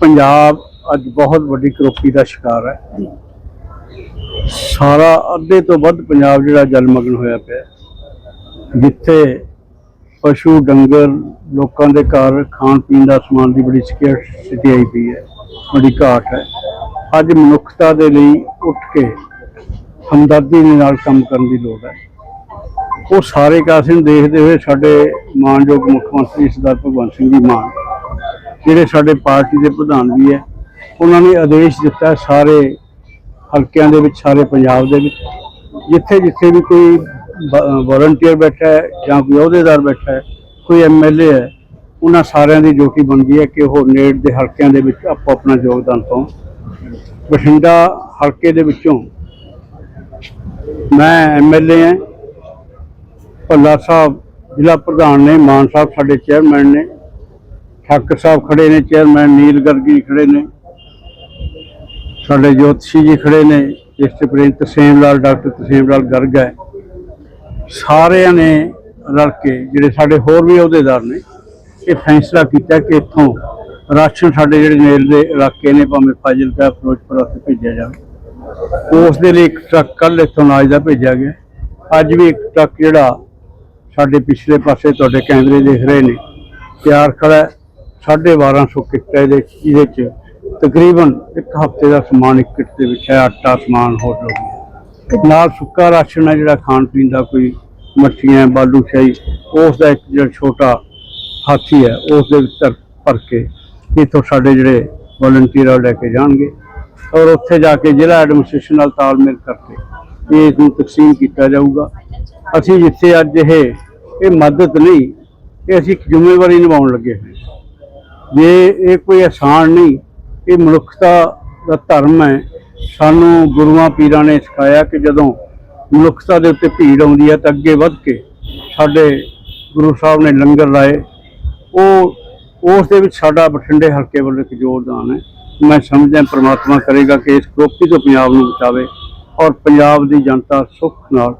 ਪੰਜਾਬ ਅੱਜ ਬਹੁਤ ਵੱਡੀ ਕਰੋਪੀ ਦਾ ਸ਼ਿਕਾਰ ਹੈ। ਸਾਰਾ ਅੱਧੇ ਤੋਂ ਵੱਧ ਪੰਜਾਬ ਜਿਹੜਾ ਜਲਮਗਨ ਹੋਇਆ ਪਿਆ ਜਿੱਥੇ ਪਸ਼ੂ, ਡੰਗਰ, ਲੋਕਾਂ ਦੇ ਘਰ ਖਾਣ ਪੀਣ ਦਾ ਸਮਾਨ ਦੀ ਬੜੀ ਸਕਿਉਰਿਟੀ ਆਈ ਪਈ ਹੈ, ਬੜੀ ਘਾਟ ਹੈ। ਅੱਜ ਮਨੁੱਖਤਾ ਦੇ ਲਈ ਉੱਠ ਕੇ ਹਮਦਰਦੀ ਦੇ ਨਾਲ ਕੰਮ ਕਰਨ ਦੀ ਲੋੜ ਹੈ। ਉਹ ਸਾਰੇ ਕਾਸੇ ਨੂੰ ਦੇਖਦੇ ਹੋਏ ਸਾਡੇ ਮਾਨਯੋਗ ਮੁੱਖ ਮੰਤਰੀ ਸਰਦਾਰ ਭਗਵੰਤ ਸਿੰਘ ਜੀ ਮਾਨ, ਜਿਹੜੇ ਸਾਡੇ ਪਾਰਟੀ ਦੇ ਪ੍ਰਧਾਨ ਵੀ ਹੈ, ਉਹਨਾਂ ਨੇ ਆਦੇਸ਼ ਦਿੱਤਾ ਸਾਰੇ ਹਲਕਿਆਂ ਦੇ ਵਿੱਚ, ਸਾਰੇ ਪੰਜਾਬ ਦੇ ਵਿੱਚ। ਜਿੱਥੇ ਜਿੱਥੇ ਵੀ ਕੋਈ ਵਾਲੰਟੀਅਰ ਬੈਠਾ ਹੈ ਜਾਂ ਕੋਈ ਅਹੁਦੇਦਾਰ ਬੈਠਾ ਹੈ, ਕੋਈ ਐਮਐਲਏ ਹੈ, ਉਹਨਾਂ ਸਾਰਿਆਂ ਦੀ ਡਿਊਟੀ ਬਣਦੀ ਹੈ ਕਿ ਉਹ ਨੇੜ ਦੇ ਹਲਕਿਆਂ ਦੇ ਵਿੱਚ ਆਪੋ ਆਪਣਾ ਯੋਗਦਾਨ ਪਾਉਣ। ਬਠਿੰਡਾ ਹਲਕੇ ਦੇ ਵਿੱਚੋਂ ਮੈਂ ਐਮਐਲਏ ਹਾਂ ਭੱਲਾ ਸਾਹਿਬ, ਜ਼ਿਲ੍ਹਾ ਪ੍ਰਧਾਨ ਨੇ, ਮਾਨ ਸਾਹਿਬ ਸਾਡੇ ਚੇਅਰਮੈਨ ਨੇ, ਠਾਕਰ ਸਾਹਿਬ ਖੜੇ ਨੇ, ਚੇਅਰਮੈਨ ਨੀਲ ਗਰਗੀ ਖੜੇ ਨੇ, ਸਾਡੇ ਜੋਤਸ਼ੀ ਜੀ ਖੜੇ ਨੇ ਜਸਟ ਪ੍ਰਿੰਤ ਤਸੀਮ ਲਾਲ, ਡਾਕਟਰ ਤਸੀਮ ਲਾਲ ਗਰਗ ਹੈ। ਸਾਰਿਆਂ ਨੇ ਰਲ ਕੇ, ਜਿਹੜੇ ਸਾਡੇ ਹੋਰ ਵੀ ਅਹੁਦੇਦਾਰ ਨੇ, ਇਹ ਫੈਸਲਾ ਕੀਤਾ ਕਿ ਇੱਥੋਂ ਰਾਸ਼ਨ ਸਾਡੇ ਜਿਹੜੇ ਨੇਲ ਦੇ ਇਲਾਕੇ ਨੇ, ਭਾਵੇਂ ਫਾਜ਼ਿਲਕਾ ਫਿਰੋਜ਼ਪੁਰ ਉੱਥੇ ਭੇਜਿਆ ਜਾਵੇ। ਉਸ ਦੇ ਲਈ ਇੱਕ ਟਰੱਕ ਕੱਲ ਇੱਥੋਂ ਅਨਾਜ ਦਾ ਭੇਜਿਆ ਗਿਆ। ਅੱਜ ਵੀ ਇੱਕ ਟਰੱਕ ਜਿਹੜਾ ਸਾਡੇ ਪਿਛਲੇ ਪਾਸੇ ਤੁਹਾਡੇ ਕੈਮਰੇ ਦੇਖ ਰਹੇ ਨੇ। ਤਿਆਰ ਖੜਾ ਹੈ। 1250 ਕਿੱਟ ਇਹਦੇ ਇਹਦੇ ਚ। ਤਕਰੀਬਨ ਇੱਕ ਹਫ਼ਤੇ ਦਾ ਸਮਾਨ, ਇੱਕ ਕਿੱਟ ਦੇ ਵਿੱਚ ਹੈ। ਆਟਾ, ਸਮਾਨ, ਹੋਰ ਜੋ ਨਾਲ ਸੁੱਕਾ ਰਾਸ਼ਨ ਹੈ ਜਿਹੜਾ ਖਾਣ ਪੀਣ ਦਾ, ਕੋਈ ਮੱਠੀਆਂ, ਬਾਲੂ ਸ਼ਾਹੀ। ਉਸ ਦਾ ਇੱਕ ਜਿਹੜਾ ਛੋਟਾ ਹਾਥੀ ਹੈ, ਉਸ ਦੇ ਵਿੱਚ ਧਰ- ਭਰ ਕੇ ਇੱਥੋਂ ਸਾਡੇ ਜਿਹੜੇ ਵਲੰਟੀਅਰ ਆ, ਉਹ ਲੈ ਕੇ ਜਾਣਗੇ। ਔਰ ਉੱਥੇ ਜਾ ਕੇ ਜ਼ਿਲ੍ਹਾ ਐਡਮਿਨਿਸਟ੍ਰੇਸ਼ਨ ਨਾਲ ਤਾਲਮੇਲ ਕਰਕੇ ਇਸ ਨੂੰ ਤਕਸੀਮ ਕੀਤਾ ਜਾਊਗਾ। ਅਸੀਂ ਜਿੱਥੇ ਅੱਜ ਇਹ ਇਹ ਮਦਦ ਨਹੀਂ ਇਹ ਅਸੀਂ ਜ਼ਿੰਮੇਵਾਰੀ ਨਿਭਾਉਣ ਲੱਗੇ ਹਾਂ। ਜੇ ਇਹ ਕੋਈ ਆਸਾਨ ਨਹੀਂ, ਇਹ ਮਨੁੱਖਤਾ ਦਾ ਧਰਮ ਹੈ। ਸਾਨੂੰ ਗੁਰੂਆਂ ਪੀਰਾਂ ਨੇ ਸਿਖਾਇਆ ਕਿ ਜਦੋਂ ਮਨੁੱਖਤਾ ਦੇ ਉੱਤੇ ਭੀੜ ਆਉਂਦੀ ਹੈ ਤਾਂ ਅੱਗੇ ਵੱਧ ਕੇ ਸਾਡੇ ਗੁਰੂ ਸਾਹਿਬ ਨੇ ਲੰਗਰ ਲਾਏ। ਉਹ, ਉਸ ਦੇ ਵਿੱਚ ਸਾਡਾ ਬਠਿੰਡੇ ਹਲਕੇ ਵੱਲੋਂ ਇੱਕ ਯੋਗਦਾਨ ਹੈ। ਮੈਂ ਸਮਝਦਾ ਪ੍ਰਮਾਤਮਾ ਕਰੇਗਾ ਕਿ ਇਸ ਕਰੋਪੀ ਤੋਂ ਪੰਜਾਬ ਨੂੰ ਬਚਾਵੇ ਔਰ ਪੰਜਾਬ ਦੀ ਜਨਤਾ ਸੁੱਖ ਨਾਲ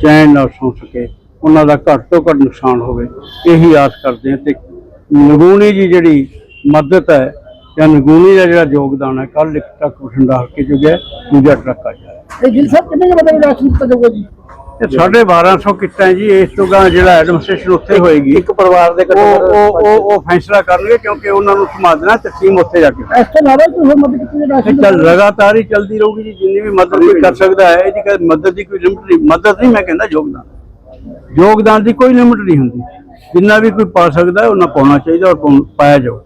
ਚੈਨ ਨਾਲ ਸੌਂ ਸਕੇ, ਉਹਨਾਂ ਦਾ ਘੱਟ ਤੋਂ ਘੱਟ ਨੁਕਸਾਨ ਹੋਵੇ। ਇਹੀ ਆਸ ਕਰਦੇ ਹਾਂ ਤੇ ਨਗੂਣੀ ਜੀ ਜਿਹੜੀ ਮਦਦ ਹੈ, ਜਾਂ ਨਗੂਣੀ ਦਾ ਜਿਹੜਾ ਯੋਗਦਾਨ ਹੈ ਕੱਲ ਇੱਕ ਟਰੱਕ ਬਠਿੰਡਾ ਹਲਕੇ ਚ ਗਿਆ ਦੂਜਾ ਟਰੱਕ ਆ ਜਾਏ ਇਹ ਗਿਲ ਸਾਹਿਬ ਕਿੰਨੇ ਕੁ ਰਾਸ਼ਨ ਦਿੱਤਾ ਜਾਊਗਾ ਜੀ ਇਹ 1250 ਕਿੱਟਾਂ ਜੀ ਇਸ ਤੋਂ ਗਾਂ ਜਿਹੜਾ ਐਡਮਿਨਿਸਟ੍ਰੇਸ਼ਨ ਉੱਥੇ ਹੋਏਗੀ। ਇੱਕ ਪਰਿਵਾਰ ਦੇ ਉਹ ਉਹ ਉਹ ਉਹ ਫੈਸਲਾ ਕਰਨਗੇ ਕਿਉਂਕਿ ਉਹਨਾਂ ਨੂੰ ਸੰਭਾਲਣਾ ਤਕਸੀਮ ਉੱਥੇ ਜਾ ਕੇ ਇਸ ਤੋਂ ਇਲਾਵਾ ਕੋਈ ਹੋਰ ਮਦਦ ਕੀਤੀ ਇਹ ਰਾਸ਼ਨ ਚੱਲ ਲਗਾਤਾਰ ਹੀ ਚੱਲਦੀ ਰਹੂਗੀ ਜੀ ਜਿੰਨੀ ਵੀ ਮਦਦ ਕੋਈ ਕਰ ਸਕਦਾ ਹੈ ਇਹਦੀ ਕੋਈ ਮਦਦ ਦੀ ਕੋਈ ਲਿਮਟ ਨਹੀਂ। ਮਦਦ ਨਹੀਂ ਮੈਂ ਕਹਿੰਦਾ ਯੋਗਦਾਨ। ਯੋਗਦਾਨ ਦੀ ਕੋਈ ਲਿਮਟ ਨਹੀਂ ਹੁੰਦੀ। ਜਿੰਨਾ ਵੀ ਕੋਈ ਪਾ ਸਕਦਾ ਹੈ ਉਹਨਾਂ ਪਾਉਣਾ ਚਾਹੀਦਾ ਔਰ ਪਾਉਣ- ਪਾਇਆ ਜਾਓ